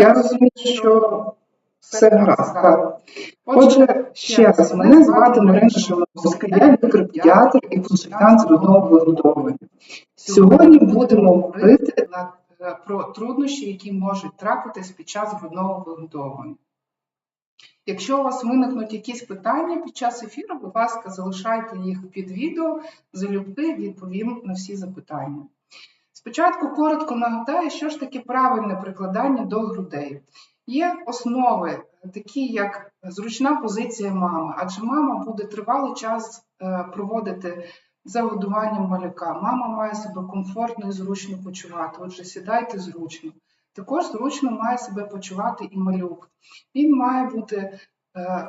Я розумію, що все гаразд. Так. Отже, ще раз, мене звати Марина Шимановська, я лікар-педіатр і консультант з грудного вигодовування. Сьогодні будемо говорити е, про труднощі, які можуть трапитись під час грудного вигодовування. Якщо у вас виникнуть якісь питання під час ефіру, будь ласка, залишайте їх під відео, залюбки відповім на всі запитання. Спочатку коротко нагадаю, що ж таке правильне прикладання до грудей. Є основи, такі як зручна позиція мами, адже мама буде тривалий час е, проводити за годуванням малюка. Мама має себе комфортно і зручно почувати. Отже, сідайте зручно. Також зручно має себе почувати і малюк. Він має бути е,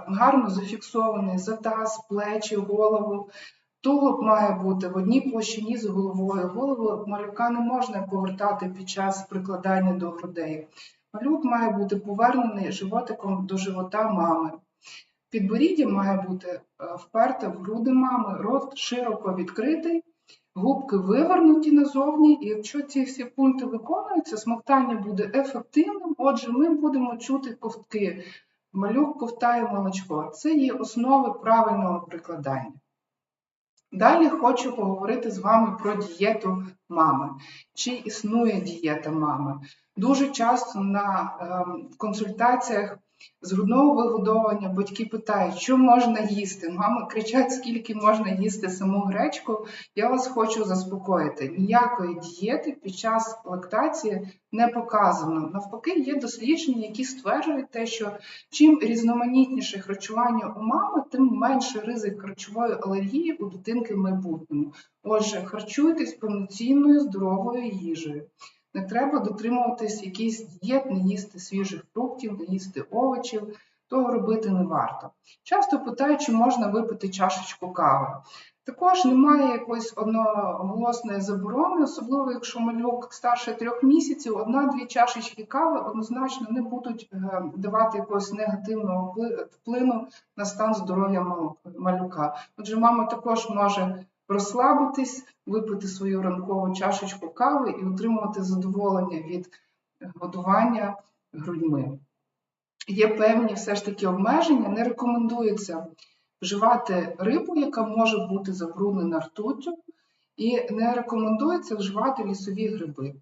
гарно зафіксований за таз, плечі, голову. Тулуб має бути в одній площині з головою. Голову малюка не можна повертати під час прикладання до грудей. Малюк має бути повернений животиком до живота мами. Підборіддя має бути е, вперте в груди мами, рот широко відкритий, губки вивернуті назовні. І якщо ці всі пункти виконуються, смоктання буде ефективним. Отже, ми будемо чути ковтки. Малюк ковтає молочко. Це є основи правильного прикладання. Далі хочу поговорити з вами про дієту мами. Чи існує дієта мами? Дуже часто на ем, консультаціях з грудного вигодовування батьки питають, що можна їсти. Мами кричать, скільки можна їсти саму гречку. Я вас хочу заспокоїти. Ніякої дієти під час лактації не показано. Навпаки, є дослідження, які стверджують те, що чим різноманітніше харчування у мами, тим менше ризик харчової алергії у дитинки в майбутньому. Отже, харчуйтесь повноцінною здоровою їжею. Не треба дотримуватись якийсь дієт, не їсти свіжих фруктів, не їсти овочів, того робити не варто. Часто питають, чи можна випити чашечку кави. Також немає якоїсь одноголосної заборони, особливо якщо малюк старше трьох місяців, одна-дві чашечки кави однозначно не будуть е, давати якогось негативного впли- вплину на стан здоров'я мал- малюка. Отже, мама також може розслабитись, випити свою ранкову чашечку кави і отримувати задоволення від годування грудьми. Є певні все ж таки обмеження, не рекомендується вживати рибу, яка може бути забруднена ртуттю, і не рекомендується вживати лісові гриби.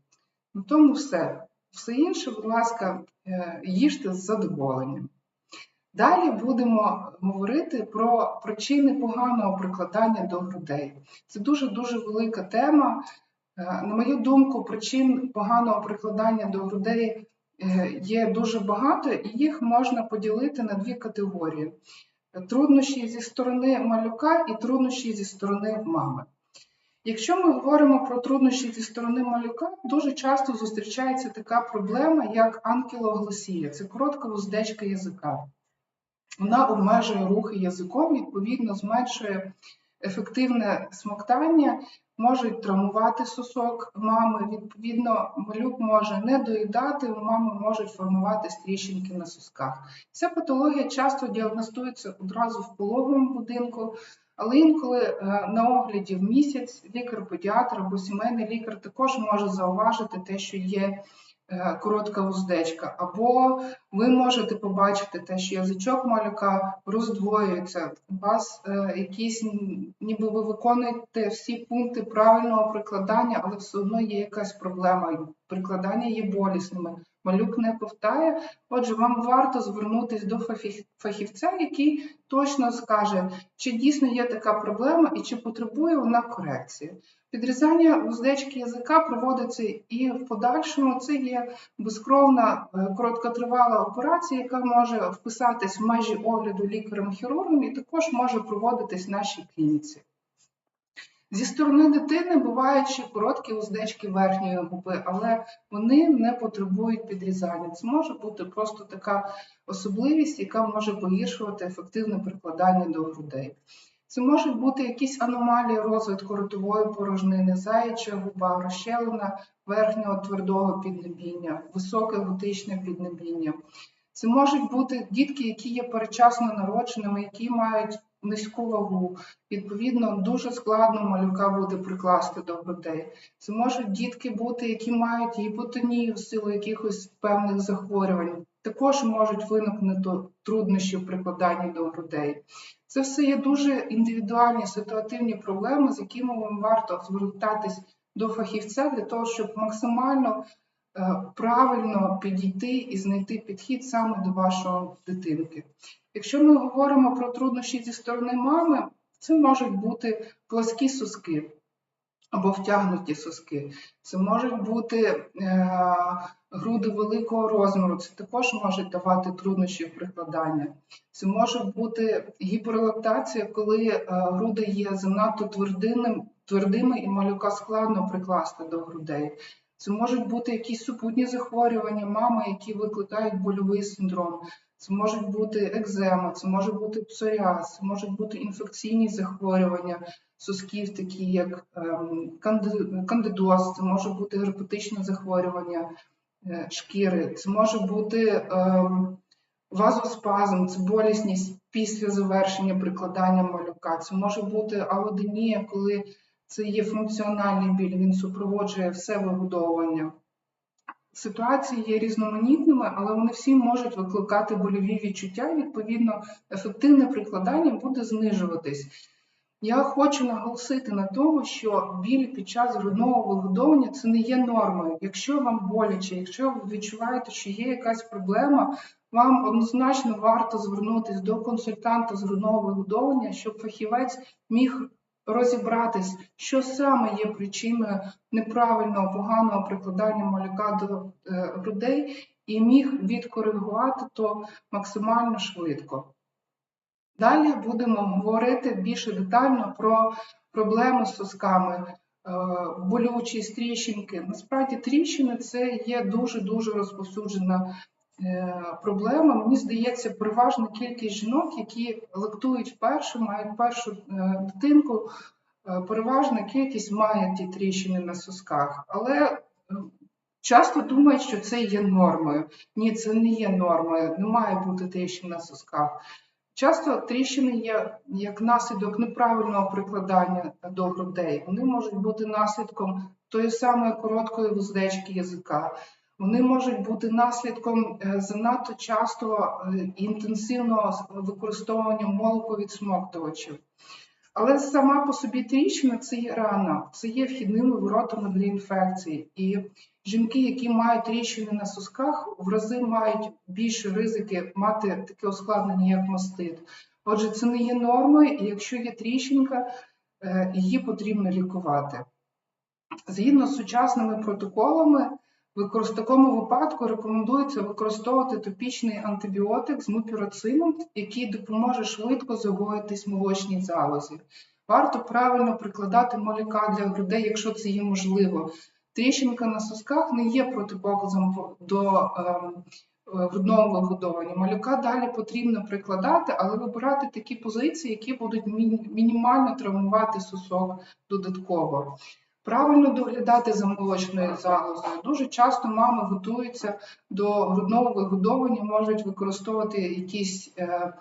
На тому все. Все інше, будь ласка, е, їжте з задоволенням. Далі будемо говорити про причини поганого прикладання до грудей. Це дуже-дуже велика тема. Е, На мою думку, причин поганого прикладання до грудей е, є дуже багато, і їх можна поділити на дві категорії: труднощі зі сторони малюка і труднощі зі сторони мами. Якщо ми говоримо про труднощі зі сторони малюка, дуже часто зустрічається така проблема, як анкілогласія. Це коротка вуздечка язика. Вона обмежує рухи язиком, відповідно, зменшує ефективне смоктання, можуть травмувати сосок мами. Відповідно, малюк може не доїдати, у мами можуть формуватись тріщинки на сосках. Ця патологія часто діагностується одразу в пологовому будинку, але інколи е, на огляді в місяць лікар-педіатр або сімейний лікар також може зауважити те, що є коротка вуздечка, або ви можете побачити те, що язичок малюка роздвоюється. У вас е, якісь, ніби ви виконуєте всі пункти правильного прикладання, але все одно є якась проблема. Прикладання є болісними. Малюк не ковтає. Отже, вам варто звернутися до фахів- фахівця, який точно скаже, чи дійсно є така проблема і чи потребує вона корекції. Підрізання вуздечки язика проводиться і в подальшому це є безкровна е, короткотривала операція, яка може вписатись в межі огляду лікарем-хірургом і також може проводитись в нашій клініці. Зі сторони дитини бувають ще короткі уздечки верхньої губи, але вони не потребують підрізання. Це може бути просто така особливість, яка може погіршувати ефективне прикладання до грудей. Це можуть бути якісь аномалії розвитку ротової порожнини, заяча губа, розщелина верхнього твердого піднебіння, високе готичне піднебіння. Це можуть бути дітки, які є передчасно народженими, які мають низьку вагу. Відповідно, дуже складно малюка буде прикласти до грудей. Це можуть дітки бути, які мають гіпотонію в силу якихось певних захворювань. Також можуть виникнути труднощі в прикладанні до грудей. Це все є дуже індивідуальні ситуативні проблеми, з якими вам варто звертатись до фахівця для того, щоб максимально правильно підійти і знайти підхід саме до вашої дитинки. Якщо ми говоримо про труднощі зі сторони мами, це можуть бути пласкі соски або втягнуті соски. Це можуть бути е, груди великого розміру, це також може давати труднощі в прикладанні. Це може бути гіперлактація, коли е, груди є занадто твердими, твердими і малюка складно прикласти до грудей. Це можуть бути якісь супутні захворювання мами, які викликають больовий синдром. Це можуть бути екзема, це може бути псоріаз, це можуть бути інфекційні захворювання сосків, такі як ем, кандидоз, це може бути герпетичне захворювання е, шкіри, це може бути ем, вазоспазм, це болісність після завершення прикладання малюка, це може бути алоденія, коли це є функціональний біль, він супроводжує все вигодовування. Ситуації є різноманітними, але вони всі можуть викликати больові відчуття, і відповідно ефективне прикладання буде знижуватись. Я хочу наголосити на тому, що біль під час грудного вигодовування це не є нормою. Якщо вам боляче, якщо ви відчуваєте, що є якась проблема, вам однозначно варто звернутися до консультанта з грудного вигодовування, щоб фахівець міг розібратись, що саме є причиною неправильного, поганого прикладання малюка до е, грудей, і міг відкоригувати то максимально швидко. Далі будемо говорити більше детально про проблеми з сосками, е, болючі тріщинки. Насправді тріщини це є дуже-дуже розповсюджена е, проблема. Мені здається, переважна кількість жінок, які лактують вперше, мають першу е, дитинку, е, переважна кількість має ті тріщини на сосках. Але е, часто думають, що це є нормою. Ні, це не є нормою, не має бути тріщин на сосках. Часто тріщини є як наслідок неправильного прикладання до грудей. Вони можуть бути наслідком тої самої короткої вуздечки язика. Вони можуть бути наслідком е, занадто частого е, інтенсивного використовування молоковідсмоктувачів. Але сама по собі тріщина це є рана, це є вхідними воротами для інфекції. І жінки, які мають тріщини на сосках, в рази мають більше ризики мати таке ускладнення, як мастит. Отже, це не є нормою, і якщо є тріщинка, е, її потрібно лікувати. Згідно з сучасними протоколами, в такому випадку рекомендується використовувати топічний антибіотик з мупіроцином, який допоможе швидко загоїтись молочній залозі. Варто правильно прикладати моліка для грудей, якщо це є можливо. Тріщинка на сосках не є протипоказом до ем, грудного вигодовування. Малюка далі потрібно прикладати, але вибирати такі позиції, які будуть мінімально травмувати сосок додатково. Правильно доглядати за молочною залозою. Дуже часто мами готуються до грудного вигодовування, можуть використовувати якісь е,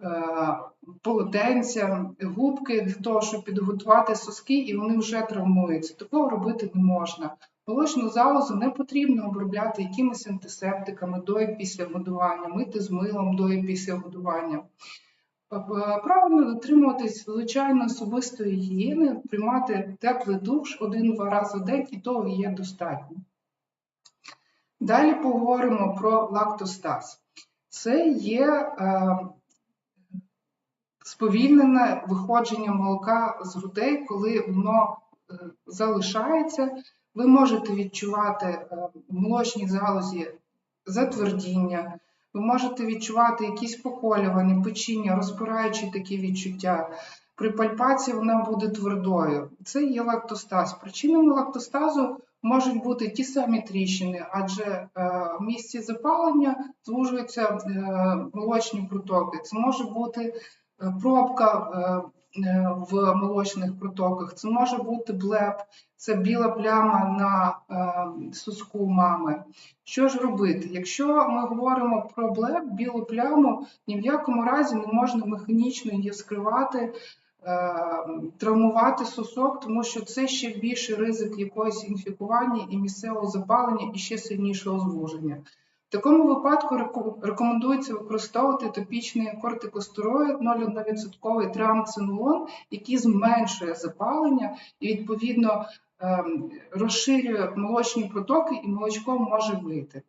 е, полотенця, губки для того, щоб підготувати соски, і вони вже травмуються. Такого робити не можна. Молочну залозу не потрібно обробляти якимись антисептиками до і після годування, мити з милом до і після годування. Правильно дотримуватись звичайно особистої гігієни, приймати теплий душ один-два рази в день, і того є достатньо. Далі поговоримо про лактостаз. Це є е, сповільнене виходження молока з грудей, коли воно е, залишається. Ви можете відчувати е, в молочній залозі затвердіння, ви можете відчувати якісь поколювання, печіння, розпираючі такі відчуття. При пальпації вона буде твердою. Це є лактостаз. Причинами лактостазу можуть бути ті самі тріщини, адже е, в місці запалення звужуються е, молочні протоки. Це може бути е, пробка в молочних протоках, це може бути блеп, це біла пляма на е, соску мами. Що ж робити? Якщо ми говоримо про блеп, білу пляму, ні в якому разі не можна механічно її скривати, е, травмувати сосок, тому що це ще більший ризик якогось інфікування і місцевого запалення, і ще сильнішого звуження. Такому випадку рекомендується використовувати топічний кортикостероїд 0,1% триамцинолон, який зменшує запалення і відповідно ем, розширює молочні протоки, і молочко може вийти.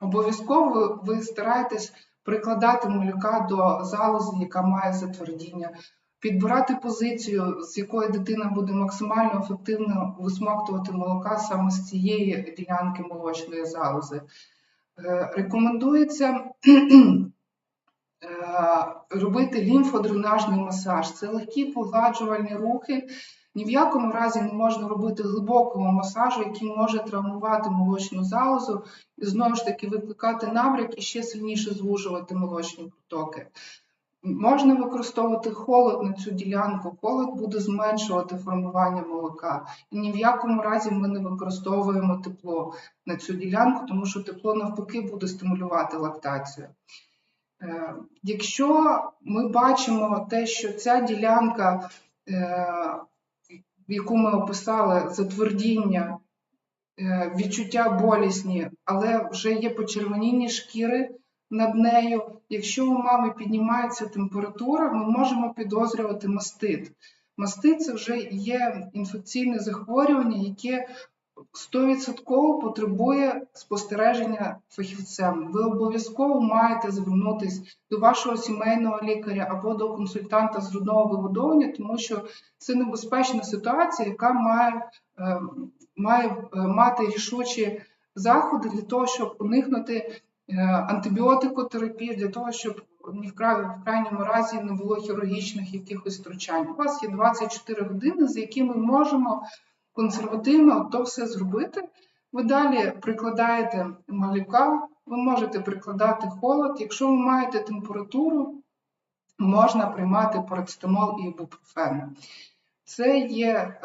Обов'язково ви стараєтесь прикладати малюка до залози, яка має затвердіння, підбирати позицію, з якої дитина буде максимально ефективно висмоктувати молока саме з цієї ділянки молочної залози. Е, Рекомендується е, робити лімфодренажний масаж. Це легкі погладжувальні рухи. Ні в якому разі не можна робити глибокого масажу, який може травмувати молочну залозу і знову ж таки викликати набряк і ще сильніше звужувати молочні протоки. Можна використовувати холод на цю ділянку. Холод буде зменшувати формування молока. І ні в якому разі ми не використовуємо тепло на цю ділянку, тому що тепло навпаки буде стимулювати лактацію. Е, Якщо ми бачимо те, що ця ділянка, е, яку ми описали, затвердіння, е, відчуття болісні, але вже є почервоніння шкіри над нею. Якщо у мами піднімається температура, ми можемо підозрювати мастит. Мастит це вже є інфекційне захворювання, яке 100% потребує спостереження фахівцем. Ви обов'язково маєте звернутися до вашого сімейного лікаря або до консультанта з грудного вигодовування, тому що це небезпечна ситуація, яка має, е, має е, мати рішучі заходи для того, щоб уникнути антибіотикотерапії, для того, щоб ні в крайньому разі не було хірургічних якихось втручань. У вас є 24 години, за які ми можемо консервативно то все зробити. Ви далі прикладаєте малюка, ви можете прикладати холод. Якщо ви маєте температуру, можна приймати парацетамол і ібупрофен. Це є е,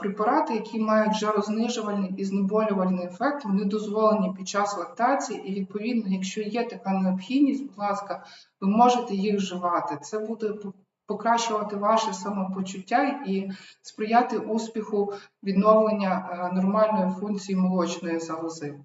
препарати, які мають жарознижувальний і знеболювальний ефект. Вони дозволені під час лактації, і відповідно, якщо є така необхідність, будь ласка, ви можете їх вживати. Це буде покращувати ваше самопочуття і сприяти успіху відновлення е, нормальної функції молочної залози.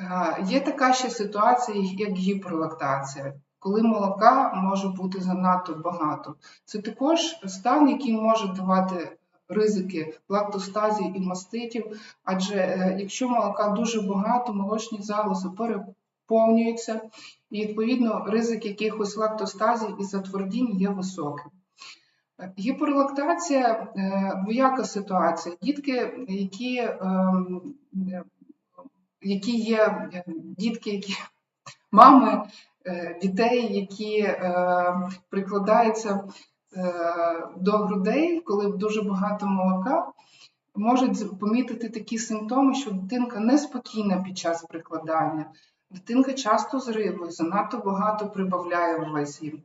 Е, Є така ще ситуація, як гіперлактація, коли молока може бути занадто багато. Це також стан, який може давати ризики лактостазії і маститів, адже е, якщо молока дуже багато, молочні залози переповнюються, і відповідно ризик якихось лактостазій і затвердінь є високим. Е, Гіперлактація е, двояка ситуація. Дітки, які, ем, які є дітки, які мами дітей, які е, прикладаються е, до грудей, коли дуже багато молока, можуть помітити такі симптоми, що дитинка неспокійна під час прикладання. Дитинка часто зривує, занадто багато прибавляє в вазі.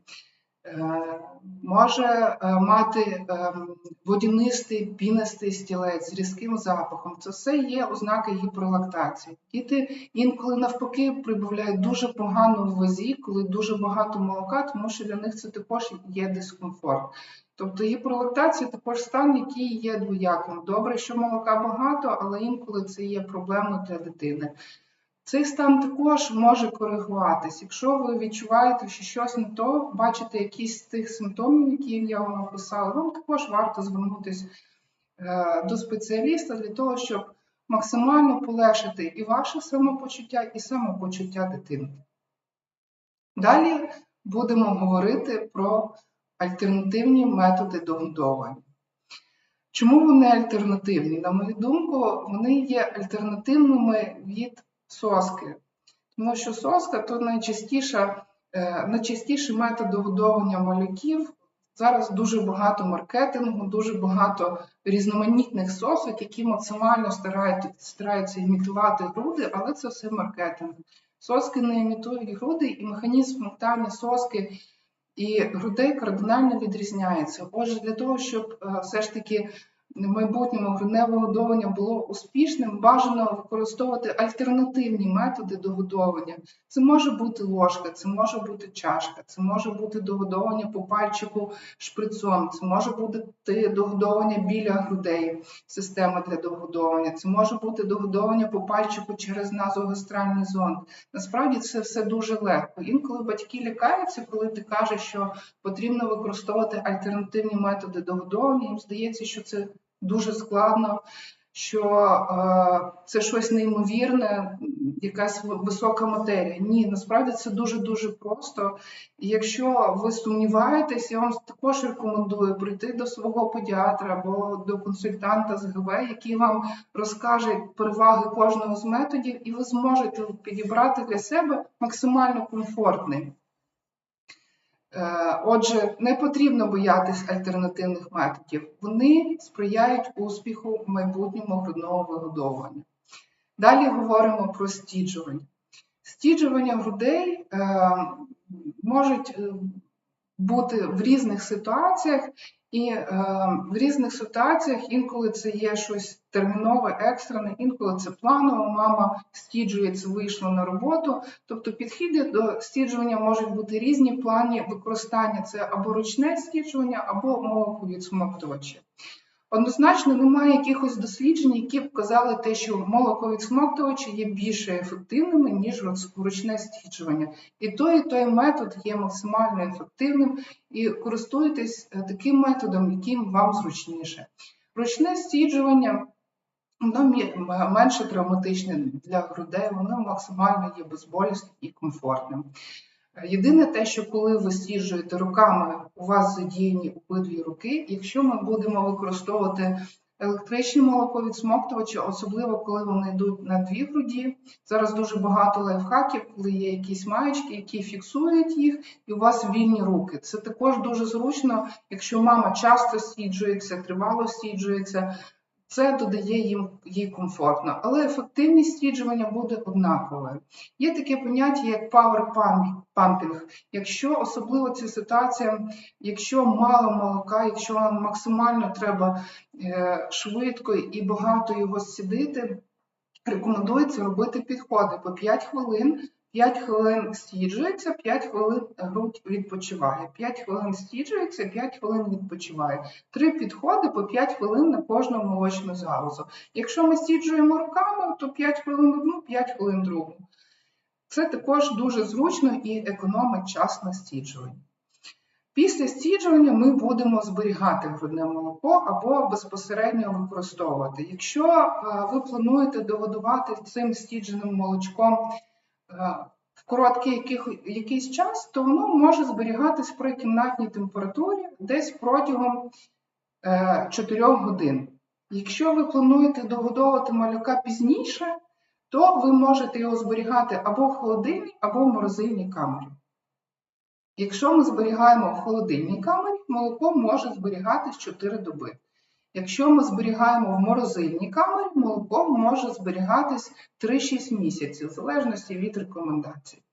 Е, Може е, мати ем, водянистий пінистий стілець з різким запахом. Це все є ознаки гіперлактації. Діти інколи навпаки прибавляють дуже погано в вазі, коли дуже багато молока, тому що для них це також є дискомфорт. Тобто гіперлактація також стан, який є двояким. Добре, що молока багато, але інколи це є проблемою для дитини. Цей стан також може коригуватись. Якщо ви відчуваєте, що щось не то, бачите якісь з тих симптомів, які я вам описала, вам також варто звернутися е, до спеціаліста для того, щоб максимально полегшити і ваше самопочуття, і самопочуття дитини. Далі будемо говорити про альтернативні методи догодовання. Чому вони альтернативні? На мою думку, вони є альтернативними від соски. Тому що соска то найчастіша, е, найчастіший метод догодовування малюків. Зараз дуже багато маркетингу, дуже багато різноманітних сосок, які максимально старають, стараються імітувати груди, але це все маркетинг. Соски не імітують груди, і механізм смоктання соски і грудей кардинально відрізняється. Отже, для того, щоб е, все ж таки в майбутньому грудне вигодовування було успішним, бажано використовувати альтернативні методи догодовування. Це може бути ложка, це може бути чашка, це може бути догодовування по пальчику шприцом, це може бути догодовування біля грудей, система для догодовування, це може бути догодовування по пальчику через назогастральний зонд. Насправді це все дуже легко. Інколи батьки лякаються, коли ти кажеш, що потрібно використовувати альтернативні методи догодовування. Їм здається, що це дуже складно, що е, це щось неймовірне, якась висока матерія. Ні, насправді це дуже-дуже просто. Якщо ви сумніваєтесь, я вам також рекомендую прийти до свого педіатра або до консультанта з ГВ, який вам розкаже переваги кожного з методів, і ви зможете підібрати для себе максимально комфортний. Е, отже, не потрібно боятись альтернативних методів. Вони сприяють успіху в майбутньому грудного вигодовування. Далі говоримо про стіджування. Стіджування грудей е, можуть е, бути в різних ситуаціях, і е, в різних ситуаціях інколи це є щось термінове, екстрене, інколи це планово, мама стіджується, вийшла на роботу. Тобто підхіди до стіджування можуть бути різні плані використання це або ручне стіджування, або молоковідсмоктувачі. Однозначно, немає якихось досліджень, які б казали те, що молоковідсмоктувачі є більше ефективними, ніж ручне стіджування. І той, і той метод є максимально ефективним, і користуйтесь е, таким методом, яким вам зручніше. Ручне стіджування воно менше травматичне для грудей, воно максимально є безболісним і комфортним. Єдине те, що коли ви стіжуєте руками, у вас задіяні обидві руки. Якщо ми будемо використовувати електричні молоковідсмоктувачі, особливо коли вони йдуть на дві груді. Зараз дуже багато лайфхаків, коли є якісь маєчки, які фіксують їх, і у вас вільні руки. Це також дуже зручно, якщо мама часто стіджується, тривало стіджується. Це додає їм їй комфортно, але ефективність стіджування буде однаковою. Є таке поняття, як power pumping. Якщо особливо ця ситуація, якщо мало молока, якщо максимально треба е, швидко і багато його сідити, рекомендується робити підходи по 5 хвилин 5 хвилин стіджується, 5 хвилин грудь відпочиває. 5 хвилин стіджується, 5 хвилин відпочиває. Три підходи по 5 хвилин на кожну молочну залозу. Якщо ми стіджуємо руками, то 5 хвилин одну, 5 хвилин другу. Це також дуже зручно і економить час на стіджуванні. Після стіджування ми будемо зберігати грудне молоко або безпосередньо використовувати. Якщо е, ви плануєте догодувати цим стідженим молочком в короткий якийсь час, то воно може зберігатись при кімнатній температурі десь протягом 4 е, годин. Якщо ви плануєте догодовувати малюка пізніше, то ви можете його зберігати або в холодильній, або в морозильній камері. Якщо ми зберігаємо в холодильній камері, молоко може зберігатись 4 доби. Якщо ми зберігаємо в морозильній камері, молоко може зберігатись 3-6 місяців, в залежності від рекомендацій.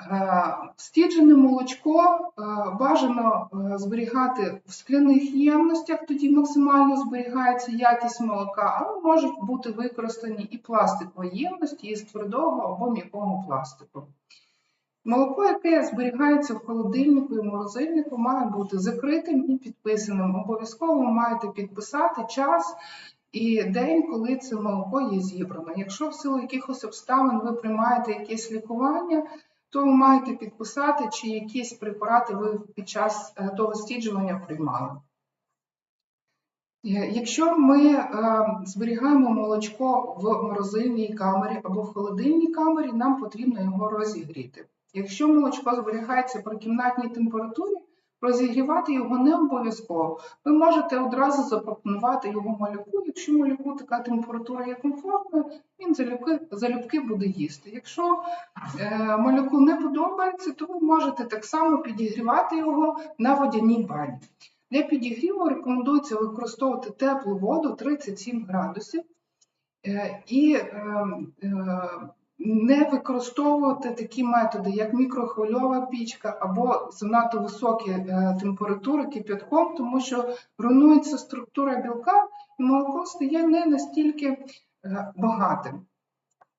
Е, стіджене молочко е, бажано е, зберігати в скляних ємностях, тоді максимально зберігається якість молока, але можуть бути використані і пластикові ємності із твердого або м'якого пластику. Молоко, яке зберігається в холодильнику і морозильнику, має бути закритим і підписаним. Обов'язково маєте підписати час і день, коли це молоко є зібрано. Якщо в силу якихось обставин ви приймаєте якесь лікування, то ви маєте підписати, чи якісь препарати ви під час е, того стіджування приймали. Е, якщо ми е, зберігаємо молочко в морозильній камері або в холодильній камері, нам потрібно його розігріти. Якщо молочко зберігається при кімнатній температурі, розігрівати його не обов'язково. Ви можете одразу запропонувати його малюку. Якщо малюку така температура є комфортною, він залюбки, залюбки буде їсти. Якщо е, малюку не подобається, то ви можете так само підігрівати його на водяній бані. Для підігріву рекомендується використовувати теплу воду 37 градусів. Е, і е, е, не використовувати такі методи, як мікрохвильова пічка або занадто високі е, температури кипятком, тому що руйнується структура білка, і молоко стає не настільки е, багатим.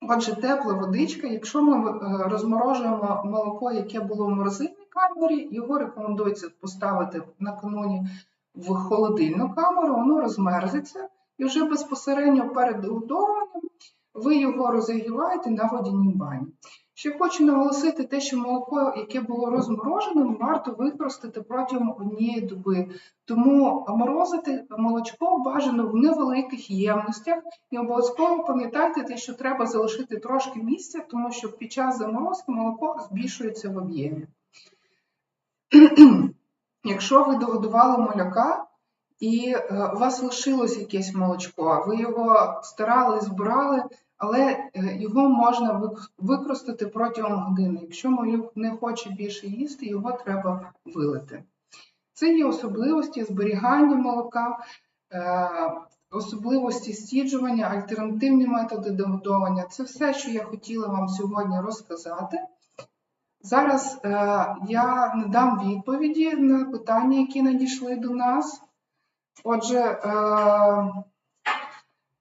Отже, тепла водичка, якщо ми е, розморожуємо молоко, яке було в морозильній камері, його рекомендується поставити накануні в холодильну камеру, воно розмерзеться, і вже безпосередньо перед годованням ви його розігріваєте на водяній бані. Ще хочу наголосити те, що молоко, яке було розмороженим, варто використати протягом однієї доби. Тому морозити молочко бажано в невеликих ємностях і обов'язково пам'ятайте, те, що треба залишити трошки місця, тому що під час заморозки молоко збільшується в об'ємі. Якщо ви догодували маляка і е, у вас лишилось якесь молочко, ви його старали, збирали, але е, його можна використати протягом години. Якщо малюк не хоче більше їсти, його треба вилити. Це є особливості зберігання молока, е, особливості стіджування, альтернативні методи догодовання. Це все, що я хотіла вам сьогодні розказати. Зараз я надам відповіді на питання, які надійшли до нас. Отже, е,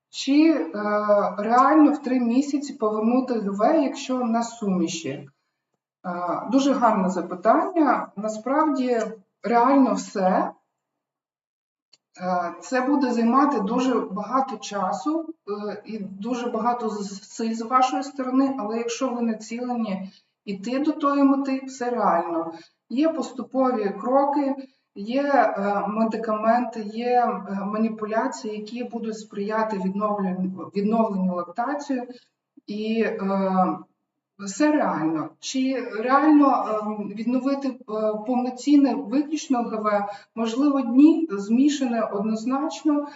чи е, реально в три місяці повернути ГВ, якщо на суміші? Е, дуже гарне запитання. Насправді реально все. Це буде займати дуже багато часу і дуже багато зусиль з вашої сторони, але якщо ви націлені йти до тої мети, все реально. Є поступові кроки, є е, медикаменти, є е, маніпуляції, які будуть сприяти відновленню, відновленню лактації. І е, все реально. Чи реально ем, відновити повноцінне виключно ГВ? Можливо, дні змішане однозначно.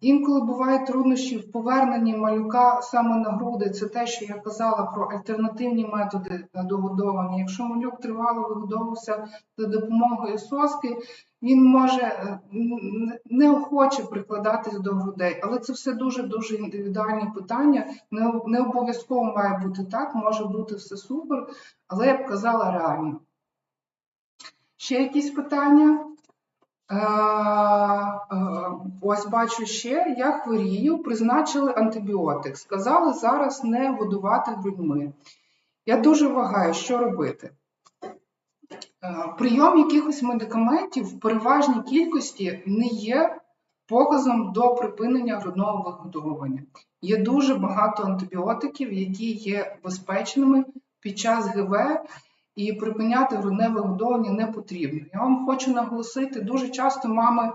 Інколи бувають труднощі в поверненні малюка саме на груди. Це те, що я казала про альтернативні методи догодовання. Якщо малюк тривало вигодовувався за допомогою соски, він може е, неохоче прикладатись до грудей, але це все дуже дуже індивідуальні питання. Не обов'язково має бути так, може бути все супер, але я б казала реально. Ще якісь питання? Е, е, Ось бачу ще, я хворію, призначили антибіотик. Сказали зараз не годувати грудьми. Я дуже вагаю, що робити. Е, Прийом якихось медикаментів в переважній кількості не є показом до припинення грудного вигодовування. Є дуже багато антибіотиків, які є безпечними під час ГВ, і припиняти грудне вигодовування не потрібно. Я вам хочу наголосити, дуже часто мами,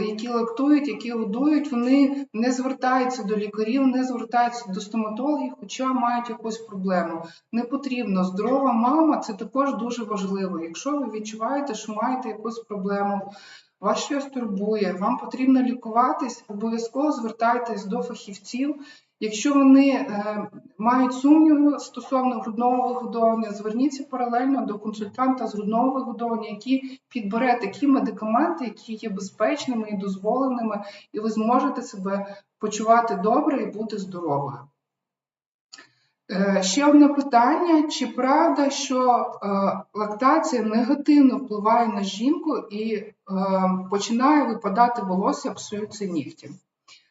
які лактують, які годують, вони не звертаються до лікарів, не звертаються до стоматологів, хоча мають якусь проблему. Не потрібно. Здорова мама це також дуже важливо. Якщо ви відчуваєте, що маєте якусь проблему, вас щось турбує, вам потрібно лікуватись, обов'язково звертайтесь до фахівців. Якщо вони е, мають сумніви стосовно грудного вигодовування, зверніться паралельно до консультанта з грудного вигодовування, який підбере такі медикаменти, які є безпечними і дозволеними, і ви зможете себе почувати добре і бути здоровою. Е, Ще одне питання: чи правда, що е, лактація негативно впливає на жінку і е, починає випадати волосся, псуються нігті?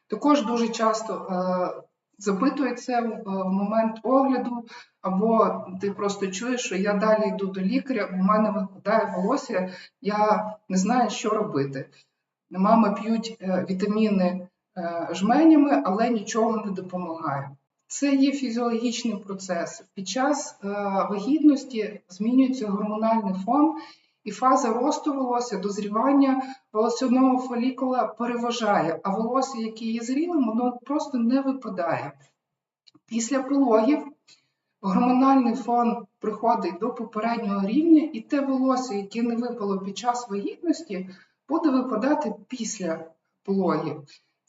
Також дуже часто запитують це в, момент огляду, або ти просто чуєш, що я далі йду до лікаря, у мене випадає волосся, я не знаю, що робити. Мами п'ють е, вітаміни е, жменями, але нічого не допомагає. Це є фізіологічний процес. Під час е, вагітності змінюється гормональний фон, і фаза росту волосся, дозрівання волосяного фолікула переважає, а волосся, яке є зрілим, воно просто не випадає. Після пологів гормональний фон приходить до попереднього рівня, і те волосся, яке не випало під час вагітності, буде випадати після пологів.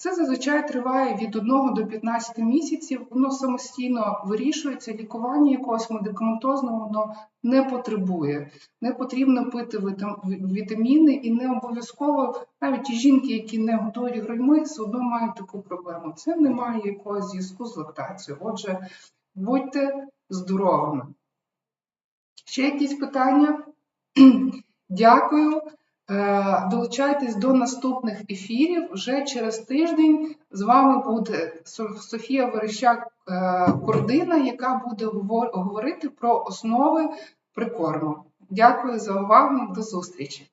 Це зазвичай триває від 1 до 15 місяців, воно самостійно вирішується, лікування якогось медикаментозного воно не потребує. Не потрібно пити вітаміни і не обов'язково навіть ті жінки, які не готують грудьми, все одно мають таку проблему. Це не має якогось зв'язку з лактацією. Отже, Будьте здоровими! Ще якісь питання? Дякую. Е, Долучайтесь до наступних ефірів. Вже через тиждень з вами буде Софія Верещак кордина яка буде говор- говорити про основи прикорму. Дякую за увагу. До зустрічі!